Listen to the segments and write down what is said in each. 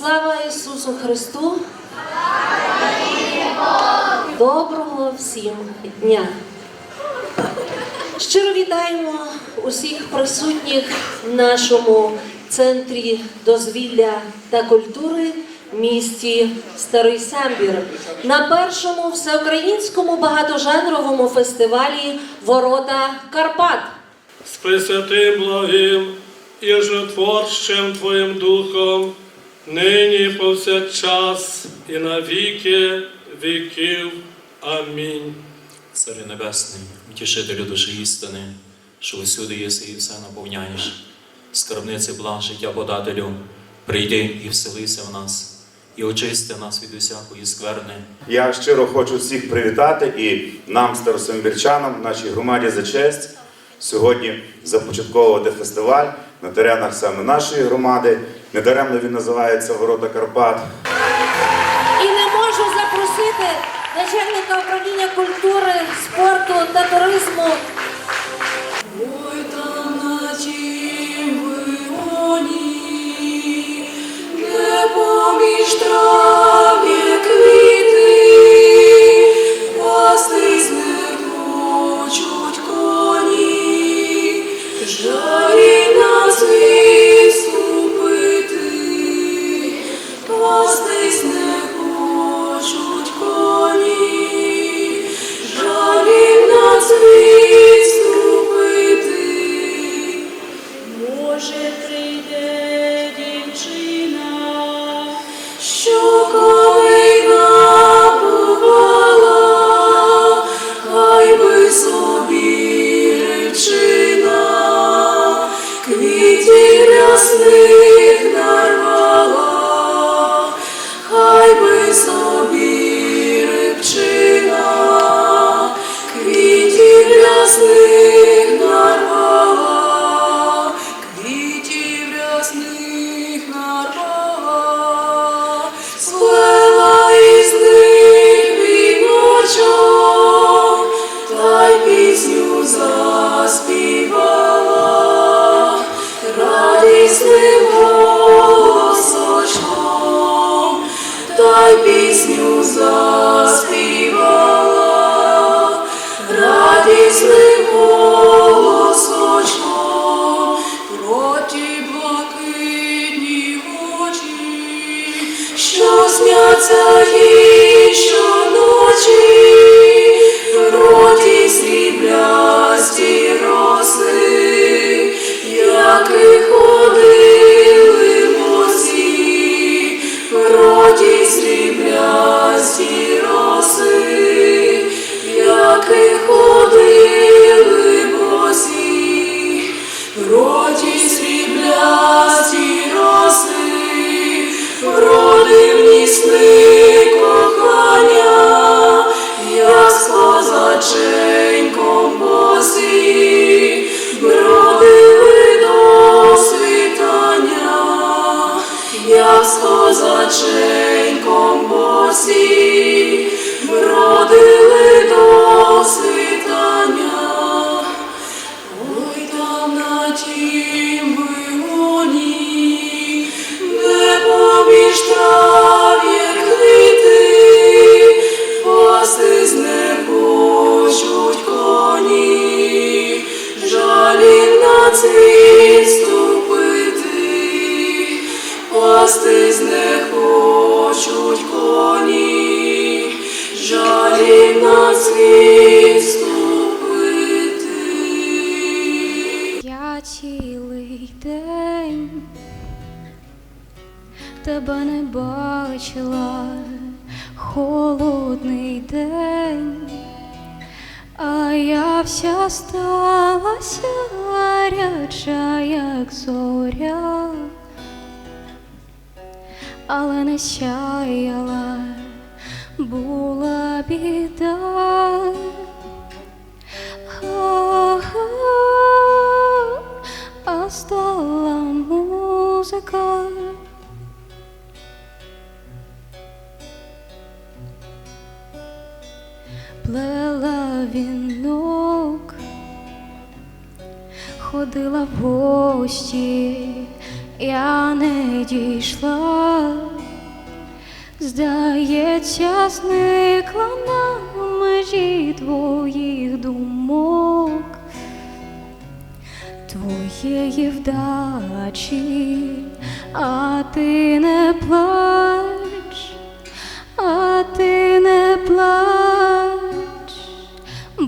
Слава Ісусу Христу! Доброго всім дня! Щиро вітаємо усіх присутніх в нашому центрі дозвілля та культури в місті Старий Самбір на першому всеукраїнському багатожанровому фестивалі Ворота Карпат. з пресвятим благим і житворчим Твоїм Духом, нині і повсякчас і на віки віків. Амінь. Царю Небесний, утішителю душі істини, що усюди єси і все наповняєш, скарбниці благ життя подателю, прийди і вселися в нас, і очисти нас від усякої скверни, Я щиро хочу всіх привітати і нам, старосамбірчанам, нашій громаді за честь сьогодні започатковувати фестиваль на теренах саме нашої громади. Недаремно він називається Ворота Карпат. І не можу запросити начальника управління культури, спорту та туризму Sleep. Їй щоночі, з козаченьком босі, бродили до світання. Не бачила, холодний день, а я вся сталася гаряча, як зоря, але не сяяла, була біда. Гості, я не дійшла. Здається, зникла на межі твоїх думок, твоєї вдачі, а ти не плач, а ти не плач,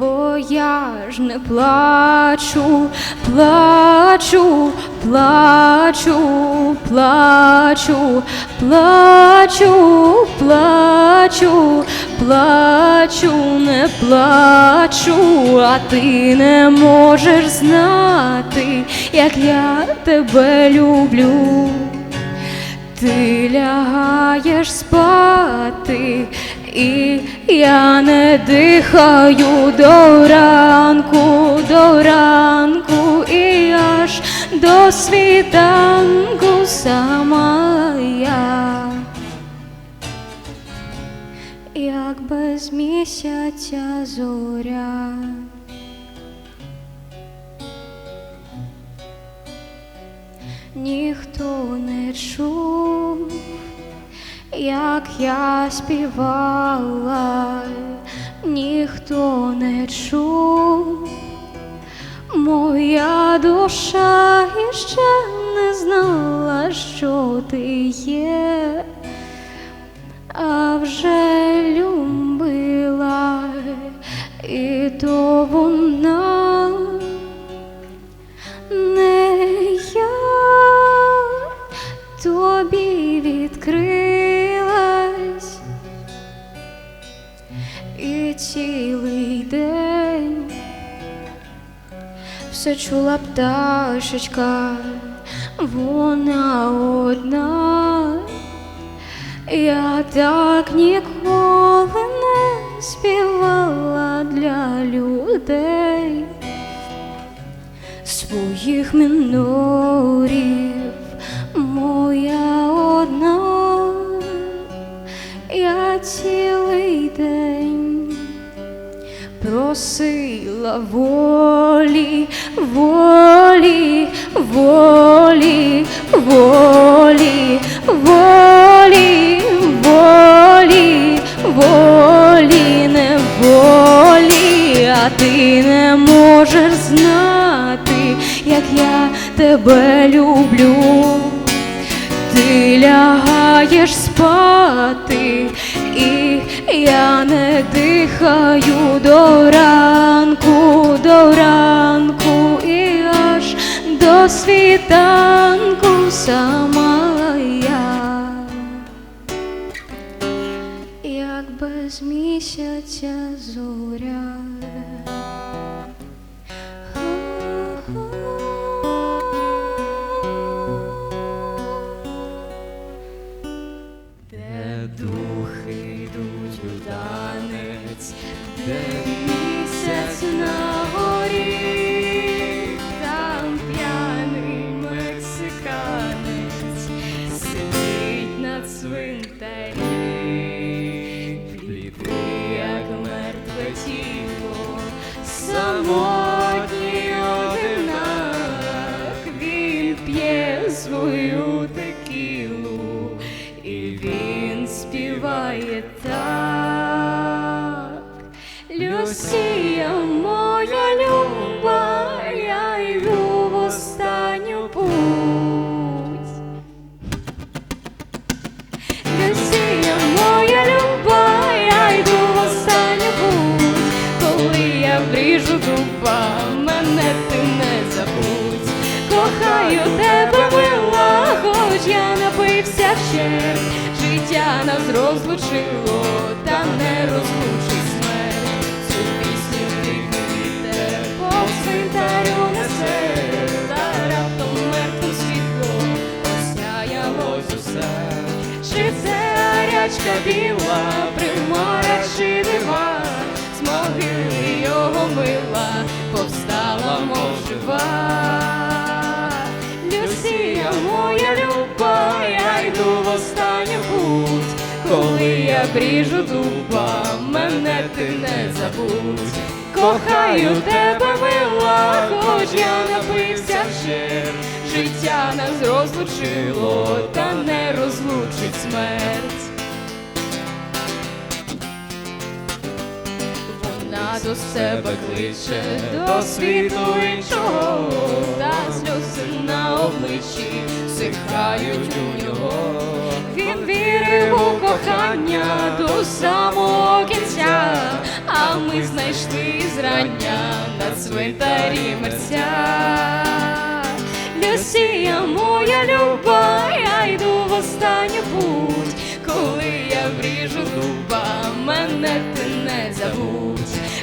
бо я ж не плачу, плачу, плачу, плачу, плачу, плачу, плачу, не плачу, а ти не можеш знати, як я тебе люблю. Ти лягаєш спати, і я не дихаю до ранку, до ранку, і аж до світанку сама я, як без місяця зоря. Ніхто не чув, як я співала, ніхто не чув, моя душа іще не знала, що ти є, а вже любила, і то все чула пташечка, вона одна. Я так ніколи не співала для людей своїх минорів просила волі, волі, волі, волі, волі, волі, волі, не волі, а ти не можеш знати, як я тебе люблю. Ти лягаєш спати, і я не дихаю до ранку, до ранку, і аж до світанку сама я, як без місяця зоря. Розлучило, та не розлучить смерть. Цю пісню тихий вітер по цвинтарю несе, та раптом мертвим світло осяялось усе. Чи це гарячка біла, примора чи дива, з могили його мила, повстала, мов жива. бріжу дуба, мене ти не забудь, кохаю тебе, мила, хоч я напився вщир, життя нас розлучило, та не розлучить смерть. Вона до себе кличе, до світу іншого, та сльози на обличчі сихають у нього. Він вірив у кохання до самого кінця, а ми знайшли зрання на цвинтарі мерця. Люсія, моя люба, я йду в останню путь, коли я вріжу дуба, мене ти не забудь.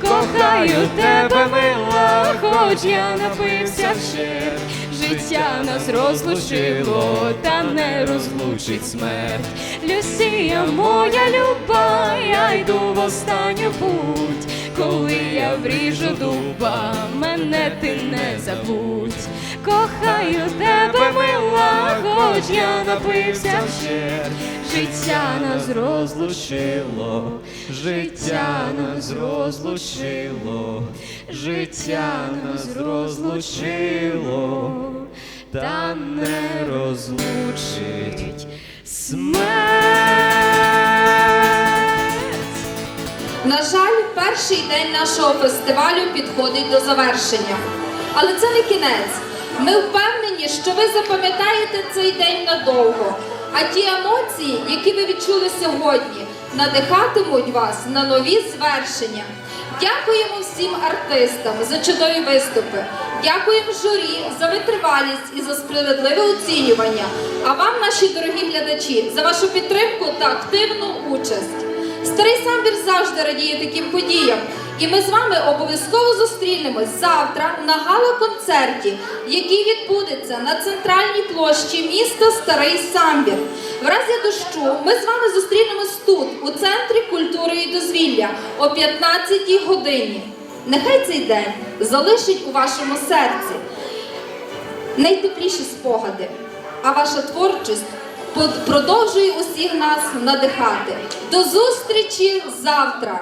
Кохаю тебе, мила, хоч я напився вщерть, життя нас розлучило, та не розлучить смерть. Люсія, моя люба, я йду в останню путь, коли я вріжу дуба, мене ти не забудь. Кохаю тебе, мила, хоч я напився вщерть, життя нас розлучило, життя нас розлучило, життя нас розлучило, та не розлучить смерть. На жаль, перший день нашого фестивалю підходить до завершення. Але це не кінець. Ми впевнені, що ви запам'ятаєте цей день надовго. А ті емоції, які ви відчули сьогодні, надихатимуть вас на нові звершення. Дякуємо всім артистам за чудові виступи. Дякуємо журі за витривалість і за справедливе оцінювання. А вам, наші дорогі глядачі, за вашу підтримку та активну участь. Старий самбір завжди радіє таким подіям. І ми з вами обов'язково зустрінемось завтра на гала-концерті, який відбудеться на центральній площі міста Старий Самбір. В разі дощу ми з вами зустрінемось тут, у центрі культури і дозвілля, о 15-й годині. Нехай цей день залишить у вашому серці найтепліші спогади, а ваша творчість продовжує усіх нас надихати. До зустрічі завтра!